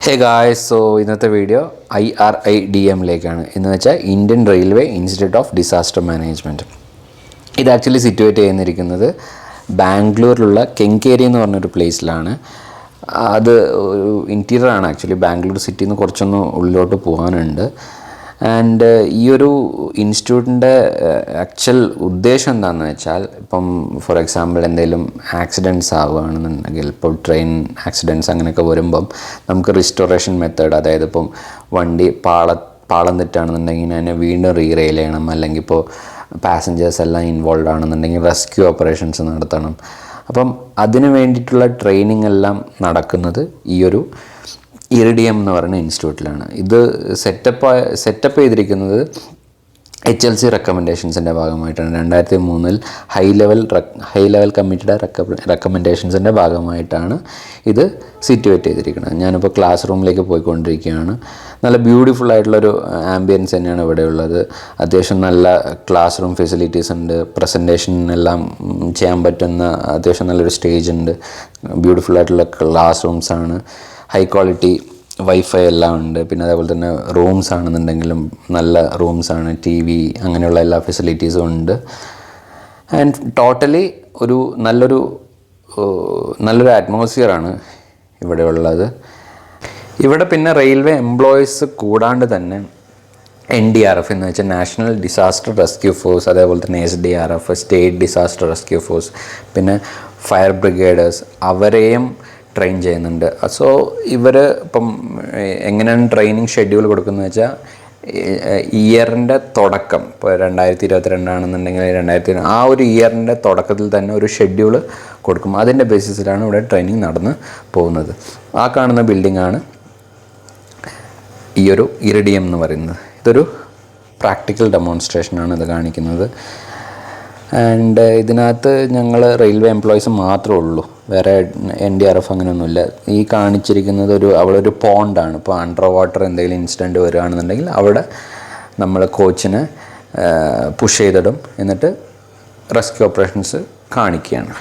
ഹേ guys so ഇന്നത്തെ video I R I D എമ്മിലേക്കാണ് എന്ന് വെച്ചാൽ Indian railway institute of disaster management ഇത് actually situate ചെയ്യുന്നിരിക്കുന്നത് ബാംഗ്ലൂരിലുള്ള കെങ്കേരി എന്ന് പറഞ്ഞൊരു പ്ലേസിലാണ് അത് ഒരു ഇന്റീരിയർ ആണ് ആക്ച്വലി ബാംഗ്ലൂർ സിറ്റിയിൽ നിന്ന് കുറച്ചൊന്ന് ഉള്ളിലോട്ട് പോകാനുണ്ട്. ആൻഡ് ഈ ഒരു ഇൻസ്റ്റിറ്റ്യൂട്ടിന്റെ ആക്ച്വൽ ഉദ്ദേശം എന്താണെന്ന് വെച്ചാൽ ഇപ്പം ഫോർ എക്സാമ്പിൾ എന്തെങ്കിലും ആക്സിഡന്റ്സ് ആവുകയാണെന്നുണ്ടെങ്കിൽ ഇപ്പോൾ ട്രെയിൻ ആക്സിഡന്റ്സ് അങ്ങനെയൊക്കെ വരുമ്പം നമുക്ക് റിസ്റ്റോറേഷൻ മെത്തേഡ് അതായത് ഇപ്പം വണ്ടി പാള പാളം തെറ്റാണെന്നുണ്ടെങ്കിൽ അതിനെ വീണ്ടും റീറെയിൽ ചെയ്യണം. അല്ലെങ്കിൽ ഇപ്പോൾ പാസഞ്ചേഴ്സ് എല്ലാം ഇൻവോൾവ് ആണെന്നുണ്ടെങ്കിൽ റെസ്ക്യൂ ഓപ്പറേഷൻസ് നടത്തണം. അപ്പം അതിന് വേണ്ടിയിട്ടുള്ള ട്രെയിനിങ് എല്ലാം നടക്കുന്നത് ഈ ഒരു ഇറിഡിയം എന്ന് പറയുന്ന ഇൻസ്റ്റിറ്റ്യൂട്ടിലാണ്. ഇത് സെറ്റപ്പ് സെറ്റപ്പ് ചെയ്തിരിക്കുന്നത് എച്ച് എൽ സി റെക്കമെൻഡേഷൻസിന്റെ ഭാഗമായിട്ടാണ്. രണ്ടായിരത്തി മൂന്നിൽ ഹൈ ലെവൽ ഹൈ ലെവൽ കമ്മിറ്റിയുടെ റെക്കമെൻഡേഷൻസിന്റെ ഭാഗമായിട്ടാണ് ഇത് സിറ്റുവേറ്റ് ചെയ്തിരിക്കുന്നത്. ഞാനിപ്പോൾ ക്ലാസ് റൂമിലേക്ക് പോയിക്കൊണ്ടിരിക്കുകയാണ്. നല്ല ബ്യൂട്ടിഫുൾ ആയിട്ടുള്ളൊരു ആംബിയൻസ് തന്നെയാണ് ഇവിടെ ഉള്ളത്. അത്യാവശ്യം നല്ല ക്ലാസ് റൂം ഫെസിലിറ്റീസ് ഉണ്ട്. പ്രസന്റേഷൻ എല്ലാം ചെയ്യാൻ പറ്റുന്ന അത്യാവശ്യം നല്ലൊരു സ്റ്റേജ് ഉണ്ട്. ബ്യൂട്ടിഫുൾ ആയിട്ടുള്ള ക്ലാസ് റൂംസാണ് ഹൈ ക്വാളിറ്റി വൈഫൈ എല്ലാം ഉണ്ട്. പിന്നെ അതേപോലെ തന്നെ റൂംസ് ആണെന്നുണ്ടെങ്കിലും നല്ല റൂംസ് ആണ് ടി വി അങ്ങനെയുള്ള എല്ലാ ഫെസിലിറ്റീസും ഉണ്ട്. ആൻഡ് ടോട്ടലി ഒരു നല്ലൊരു നല്ലൊരു അറ്റ്മോസ്ഫിയറാണ് ഇവിടെ ഉള്ളത്. ഇവിടെ പിന്നെ റെയിൽവേ എംപ്ലോയീസ് കൂടാണ്ട് തന്നെ എൻ ഡി ആർ എഫ് എന്ന് വെച്ചാൽ നാഷണൽ ഡിസാസ്റ്റർ റെസ്ക്യൂ ഫോഴ്സ് അതേപോലെ തന്നെ S D R F state disaster rescue force പിന്നെ ഫയർ ബ്രിഗേഡേഴ്സ് അവരെയും ട്രെയിൻ ചെയ്യുന്നുണ്ട്. സോ ഇവർ ഇപ്പം എങ്ങനെയാണ് ട്രെയിനിങ് ഷെഡ്യൂൾ കൊടുക്കുന്നത് വെച്ചാൽ ഇയറിന്റെ തുടക്കം ഇപ്പോൾ രണ്ടായിരത്തി ഇരുപത്തിരണ്ടാണെന്നുണ്ടെങ്കിൽ രണ്ടായിരത്തി ആ ഒരു ഇയറിന്റെ തുടക്കത്തിൽ തന്നെ ഒരു ഷെഡ്യൂൾ കൊടുക്കും. അതിന്റെ ബേസിസിലാണ് ഇവിടെ ട്രെയിനിങ് നടന്ന് പോകുന്നത്. ആ കാണുന്ന ബിൽഡിംഗാണ് ഈ ഒരു ഇറിഡിയം എന്ന് പറയുന്നത്. ഇതൊരു പ്രാക്ടിക്കൽ ഡെമോൺസ്ട്രേഷനാണ് ഇത് കാണിക്കുന്നത്. ആൻഡ് ഇതിനകത്ത് ഞങ്ങൾ റെയിൽവേ എംപ്ലോയീസ് മാത്രമേ ഉള്ളൂ. വേറെ എൻ ഡി ആർ എഫ് അങ്ങനെയൊന്നുമില്ല. ഈ കാണിച്ചിരിക്കുന്നത് ഒരു അവിടെ ഒരു പോണ്ടാണ് ഇപ്പോൾ അണ്ടർ വാട്ടർ എന്തെങ്കിലും ഇൻസിഡന്റ് വരികയാണെന്നുണ്ടെങ്കിൽ അവിടെ നമ്മൾ കോച്ചിനെ പുഷ് ചെയ്തിടും. എന്നിട്ട് റെസ്ക്യൂ ഓപ്പറേഷൻസ് കാണിക്കുകയാണ്.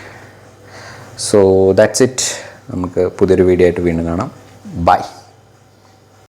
സോ ദാറ്റ്സ് ഇറ്റ് നമുക്ക് പുതിയൊരു വീഡിയോ ആയിട്ട് വീണ്ടും കാണാം. ബൈ